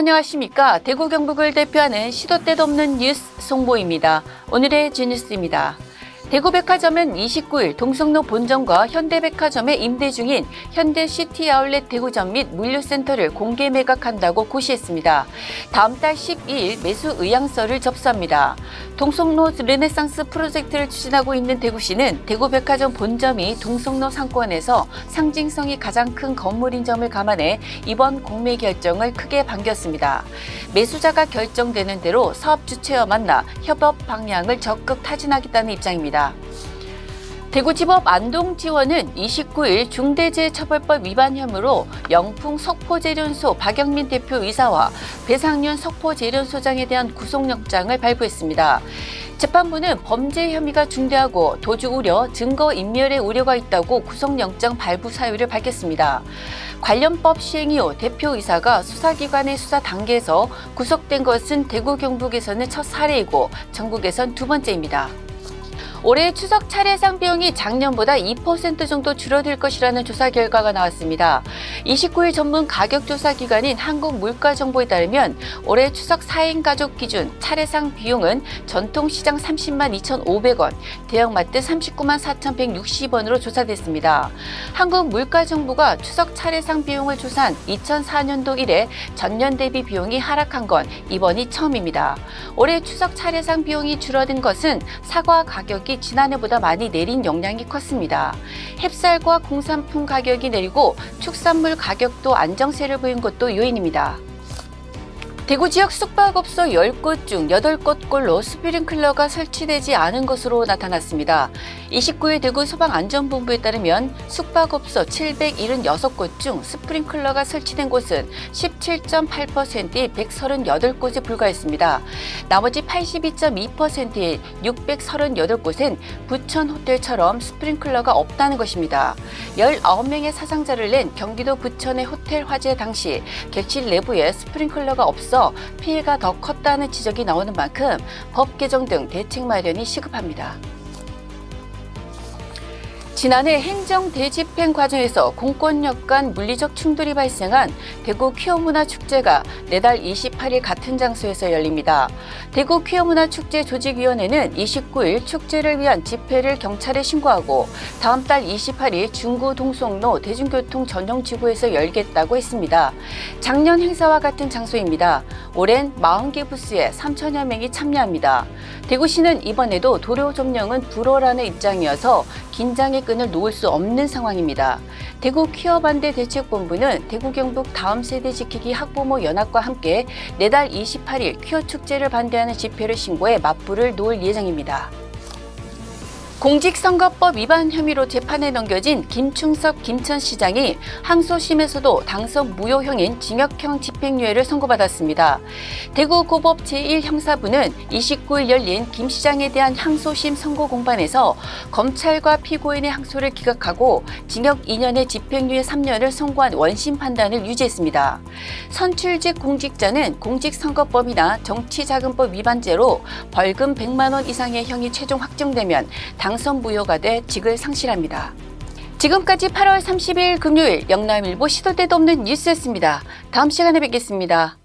안녕하십니까. 대구 경북을 대표하는 시도 때도 없는 뉴스 송보입니다. 오늘의 주뉴스입니다. 대구백화점은 29일 동성로 본점과 현대백화점에 임대 중인 현대시티 아울렛 대구점 및 물류센터를 공개 매각한다고 고시했습니다. 다음 달 12일 매수 의향서를 접수합니다. 동성로 르네상스 프로젝트를 추진하고 있는 대구시는 대구백화점 본점이 동성로 상권에서 상징성이 가장 큰 건물인 점을 감안해 이번 공매 결정을 크게 반겼습니다. 매수자가 결정되는 대로 사업 주체와 만나 협업 방향을 적극 타진하겠다는 입장입니다. 대구지법 안동지원은 29일 중대재해처벌법 위반 혐의로 영풍 석포재련소 박영민 대표이사와 배상윤 석포재련소장에 대한 구속영장을 발부했습니다. 재판부는 범죄 혐의가 중대하고 도주 우려, 증거 인멸의 우려가 있다고 구속영장 발부 사유를 밝혔습니다. 관련법 시행 이후 대표이사가 수사기관의 수사 단계에서 구속된 것은 대구 경북에서는 첫 사례이고 전국에선 두 번째입니다. 올해 추석 차례상 비용이 작년보다 2% 정도 줄어들 것이라는 조사 결과가 나왔습니다. 29일 전문 가격 조사 기관인 한국물가정보에 따르면 올해 추석 4인 가족 기준 차례상 비용은 전통시장 30만 2,500원, 대형마트 39만 4,160원으로 조사됐습니다. 한국물가정보가 추석 차례상 비용을 조사한 2004년도 이래 전년 대비 비용이 하락한 건 이번이 처음입니다. 올해 추석 차례상 비용이 줄어든 것은 사과 가격이 지난해보다 많이 내린 영향이 컸습니다. 햅쌀과 공산품 가격이 내리고 축산물 가격도 안정세를 보인 것도 요인입니다. 대구 지역 숙박업소 10곳 중 8곳꼴로 스프링클러가 설치되지 않은 것으로 나타났습니다. 29일 대구 소방안전본부에 따르면 숙박업소 776곳 중 스프링클러가 설치된 곳은 17.8%인 138곳에 불과했습니다. 나머지 82.2%인 638곳은 부천 호텔처럼 스프링클러가 없다는 것입니다. 19명의 사상자를 낸 경기도 부천의 호텔 화재 당시 객실 내부에 스프링클러가 없어 피해가 더 컸다는 지적이 나오는 만큼 법 개정 등 대책 마련이 시급합니다. 지난해 행정 대집행 과정에서 공권력 간 물리적 충돌이 발생한 대구 퀴어문화 축제가 내달 28일 같은 장소에서 열립니다. 대구 퀴어문화 축제 조직위원회는 29일 축제를 위한 집회를 경찰에 신고하고 다음 달 28일 중구 동성로 대중교통 전용 지구에서 열겠다고 했습니다. 작년 행사와 같은 장소입니다. 올해는 40개 부스에 3천여 명이 참여합니다. 대구시는 이번에도 도로 점령은 불허라는 입장이어서 긴장의 끈을 놓을 수 없는 상황입니다. 대구 퀴어 반대 대책본부는 대구 경북 다음 세대 지키기 학부모 연합과 함께 내달 28일 퀴어 축제를 반대하는 집회를 신고해 맞불을 놓을 예정입니다. 공직선거법 위반 혐의로 재판에 넘겨진 김충섭 김천시장이 항소심에서도 당선 무효형인 징역형 집행유예를 선고받았습니다. 대구고법 제1형사부는 29일 열린 김 시장에 대한 항소심 선고 공판에서 검찰과 피고인의 항소를 기각하고 징역 2년의 집행유예 3년을 선고한 원심 판단을 유지했습니다. 선출직 공직자는 공직선거법이나 정치자금법 위반죄로 벌금 100만 원 이상의 형이 최종 확정되면 당선 무효가 돼 직을 상실합니다. 지금까지 8월 30일 금요일 영남일보 시도 때도 없는 뉴스였습니다. 다음 시간에 뵙겠습니다.